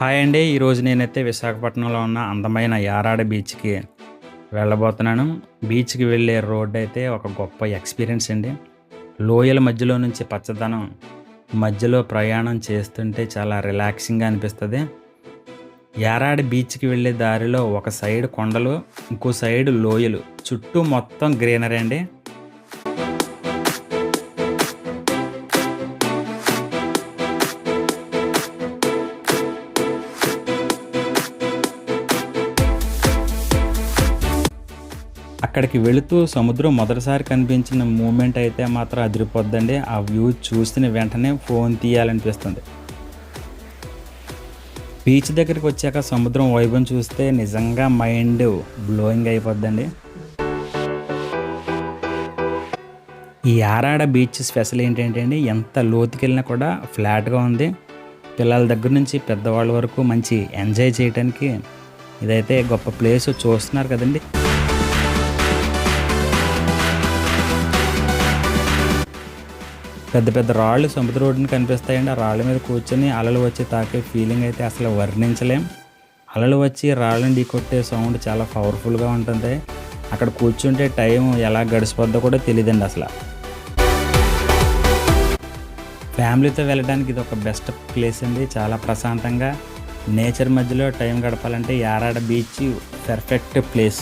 Hi అండి. ఈరోజు నేనైతే విశాఖపట్నంలో ఉన్న అందమైన యారాడ బీచ్కి వెళ్ళబోతున్నాను. బీచ్కి వెళ్ళే రోడ్ అయితే ఒక గొప్ప ఎక్స్పీరియన్స్ అండి. లోయల మధ్యలో నుంచి పచ్చదనం మధ్యలో ప్రయాణం చేస్తుంటే చాలా రిలాక్సింగ్గా అనిపిస్తుంది. యారాడ బీచ్కి వెళ్ళే దారిలో ఒక సైడ్ కొండలు ఇంకో సైడ్ లోయలు. చుట్టూ మొత్తం గ్రీనరీ అండి. అక్కడికి వెళుతూ సముద్రం మొదటిసారి కనిపించిన మూమెంట్ అయితే మాత్రం అదిరిపోద్దండి. ఆ వ్యూ చూసిన వెంటనే ఫోన్ తీయాలనిపిస్తుంది. బీచ్ దగ్గరికి వచ్చాక సముద్రం వైభవం చూస్తే నిజంగా మైండ్ బ్లోయింగ్ అయిపోద్దండి. ఈ ఆరాడ బీచ్ స్పెషల్ ఏంటంటే అండి ఎంత లోతుకెళ్ళినా కూడా ఫ్లాట్గా ఉంది. పిల్లల దగ్గర నుంచి పెద్దవాళ్ళ వరకు మంచి ఎంజాయ్ చేయడానికి ఇదైతే గొప్ప ప్లేస్ చూస్తున్నారు కదండి. పెద్ద పెద్ద రాళ్ళు సముద్ర రోడ్డుని కనిపిస్తాయండి. ఆ రాళ్ళ మీద కూర్చొని అలలు వచ్చి తాకే ఫీలింగ్ అయితే అసలు వర్ణించలేం. అలలు వచ్చి రాళ్ళని ఢీకొట్టే సౌండ్ చాలా పవర్ఫుల్గా ఉంటుంది. అక్కడ కూర్చుంటే టైం ఎలా గడిచిపోద్దో కూడా తెలియదండి అసలు. ఫ్యామిలీతో వెళ్ళడానికి ఇది ఒక బెస్ట్ ప్లేస్ అండి. చాలా ప్రశాంతంగా. నేచర్ మధ్యలో టైం గడపాలంటే యారాడ బీచ్ పర్ఫెక్ట్ ప్లేస్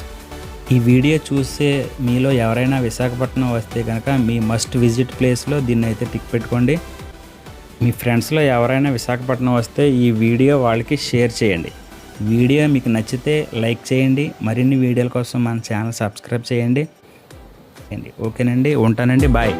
ఈ వీడియో చూసే మీలో ఎవరైనా విశాఖపట్నం వస్తే కనుక మీ మస్ట్ విజిట్ ప్లేస్లో దీన్ని అయితే టిక్ పెట్టుకోండి. మీ ఫ్రెండ్స్లో ఎవరైనా విశాఖపట్నం వస్తే ఈ వీడియో వాళ్ళకి షేర్ చేయండి. వీడియో మీకు నచ్చితే లైక్ చేయండి. మరిన్ని వీడియోల కోసం మన ఛానల్ సబ్స్క్రైబ్ చేయండి. ఓకేనండి ఉంటానండి బాయ్